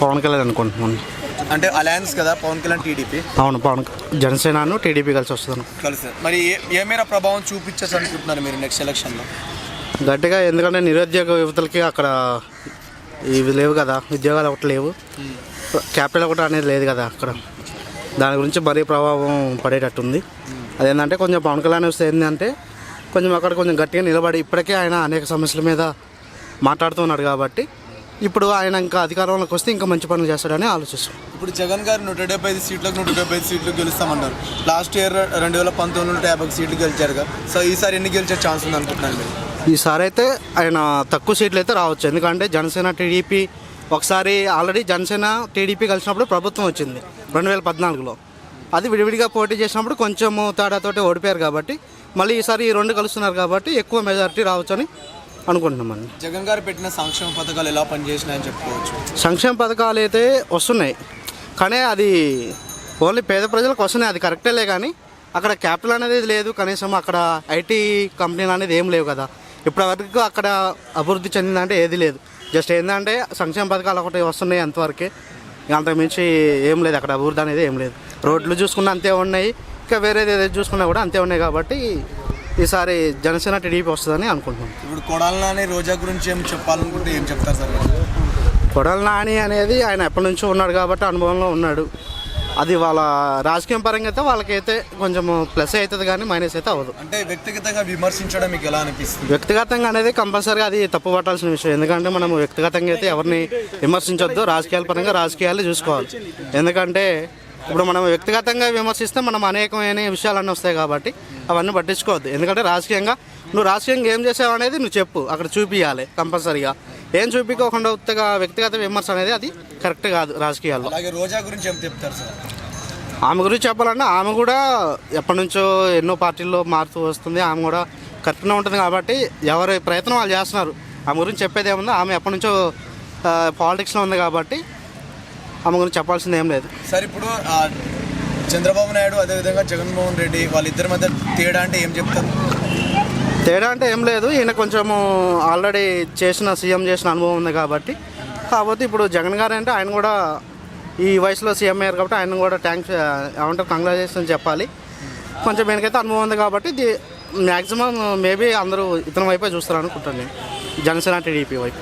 పవన్ కళ్యాణ్ అనుకుంటున్నాను. అంటే అలయన్స్ కదా పవన్ కళ్యాణ్ టీడీపీ అవును పవన్ జనసేనను టీడీపీ కలిసి వస్తాను కలిసి. మరి ఏ ఏ మేర ప్రభావం చూపించచ్చు అనుకుంటున్నారు మీరు నెక్స్ట్ ఎలక్షన్లో గట్టిగా ఎందుకంటే నిరుద్యోగ యువతలకి అక్కడ ఇవి లేవు కదా ఉద్యోగాలు ఒకటి లేవు. క్యాపిటల్ ఒకటి అనేది లేదు కదా అక్కడ. దాని గురించి మరీ ప్రభావం పడేటట్టుంది. అదేంటంటే కొంచెం పవన్ కళ్యాణ్ వస్తే ఏంటంటే కొంచెం అక్కడ కొంచెం గట్టిగా నిలబడి ఇప్పటికే ఆయన అనేక సమస్యల మీద మాట్లాడుతున్నాడు కాబట్టి ఇప్పుడు ఆయన ఇంకా అధికారంలోకి వస్తే ఇంకా మంచి పనులు చేస్తాడని ఆలోచిస్తున్నాం ఇప్పుడు జగన్ గారు నూట డెబ్బై ఐదు సీట్లకు నూట డెబ్బై ఐదు సీట్లు గెలుస్తామన్నారు. లాస్ట్ ఇయర్ రెండు వేల పంతొమ్మిది నూట యాభై సీట్లు గెలిచారుగా సో ఈసారి ఎన్ని గెలిచే ఛాన్స్ ఉంది అనుకుంటున్నారు మీరు? ఈసారి అయితే ఆయన తక్కువ సీట్లు అయితే రావచ్చు. ఎందుకంటే జనసేన టీడీపీ ఒకసారి ఆల్రెడీ జనసేన టీడీపీ కలిసినప్పుడు ప్రభుత్వం వచ్చింది రెండు వేల పద్నాలుగులో. అది విడివిడిగా పోటీ చేసినప్పుడు కొంచెము తేడాతోటి ఓడిపోయారు కాబట్టి మళ్ళీ ఈసారి ఈ రెండు కలుస్తున్నారు కాబట్టి ఎక్కువ మెజారిటీ రావచ్చు అని అనుకుంటున్నామండి. జగన్ గారు పెట్టిన సంక్షేమ పథకాలు ఎలా పనిచేసినాయని చెప్పుకోవచ్చు? సంక్షేమ పథకాలు అయితే వస్తున్నాయి. కానీ అది ఓన్లీ పేద ప్రజలకు వస్తున్నాయి. అది కరెక్టేలే కానీ అక్కడ క్యాపిటల్ అనేది లేదు. కనీసం అక్కడ ఐటీ కంపెనీలు అనేది ఏం లేవు కదా. ఇప్పటివరకు అక్కడ అభివృద్ధి చెందిందంటే ఏది లేదు. జస్ట్ ఏంటంటే సంక్షేమ పథకాలు ఒకటి వస్తున్నాయి అంతవరకే. అంతకుమించి ఏం లేదు. అక్కడ అభివృద్ధి అనేది ఏం లేదు. రోడ్లు చూసుకున్న అంతే ఉన్నాయి. ఇంకా వేరేది ఏదైతే చూసుకున్నా కూడా అంతే ఉన్నాయి కాబట్టి ఈసారి జనసేన టీడీపీ వస్తుందని అనుకుంటున్నాం. ఇప్పుడు కొడాలని రోజా గురించి ఏం చెప్పాలనుకుంటే ఏం చెప్తారు సార్? కొడల నాని అనేది ఆయన ఎప్పటి నుంచో ఉన్నాడు కాబట్టి అనుభవంలో ఉన్నాడు. అది వాళ్ళ రాజకీయం పరంగా అయితే వాళ్ళకైతే కొంచెం ప్లస్ అవుతుంది కానీ మైనస్ అయితే అవ్వదు. అంటే వ్యక్తిగతంగా విమర్శించడం మీకు ఎలా అనిపిస్తుంది? వ్యక్తిగతంగా అనేది కంపల్సరీగా అది తప్పు పట్టాల్సిన విషయం. ఎందుకంటే మనం వ్యక్తిగతంగా అయితే ఎవరిని విమర్శించొద్దు రాజకీయాల పరంగా రాజకీయాలు చూసుకోవాలి. ఎందుకంటే ఇప్పుడు మనం వ్యక్తిగతంగా విమర్శిస్తే మనం అనేకమైన విషయాలన్నీ వస్తాయి కాబట్టి అవన్నీ పట్టించుకోవద్దు. ఎందుకంటే రాజకీయంగా నువ్వు రాజకీయంగా ఏం చేసావు అనేది నువ్వు చెప్పు. అక్కడ చూపించాలి కంపల్సరీగా. ఏం చూపించకుండా ఉత్తగా వ్యక్తిగత విమర్శ అనేది అది కరెక్ట్ కాదు రాజకీయాల్లో. రోజా గురించి ఏం చెప్తారు సార్? ఆమె గురించి చెప్పాలంటే ఆమె కూడా ఎప్పటి నుంచో ఎన్నో పార్టీల్లో మారుతూ వస్తుంది. ఆమె కూడా కరెక్ట్గా ఉంటుంది కాబట్టి ఎవరి ప్రయత్నం వాళ్ళు చేస్తున్నారు. ఆమె గురించి చెప్పేది ఏముందో? ఆమె ఎప్పటి నుంచో పాలిటిక్స్లో ఉంది కాబట్టి ఆమె గురించి చెప్పాల్సింది ఏం లేదు. సార్ ఇప్పుడు చంద్రబాబు నాయుడు అదేవిధంగా జగన్మోహన్ రెడ్డి వాళ్ళిద్దరి మధ్య తేడా అంటే ఏం చెప్తారు? తేడా అంటే ఏం లేదు. ఈయన కొంచెము ఆల్రెడీ చేసిన సీఎం చేసిన అనుభవం ఉంది కాబట్టి. కాకపోతే ఇప్పుడు జగన్ గారు అంటే ఆయన కూడా ఈ వయసులో సీఎం అయ్యారు కాబట్టి ఆయన కూడా థ్యాంక్స్ ఏమంటారు కంగ్రాచులేషన్ చెప్పాలి. కొంచెం ఈయనకైతే అనుభవం ఉంది కాబట్టి మ్యాక్సిమం మేబీ అందరూ ఇతని వైపే చూస్తారు అనుకుంటాను నేను. జనసేన టీడీపీ వైపు.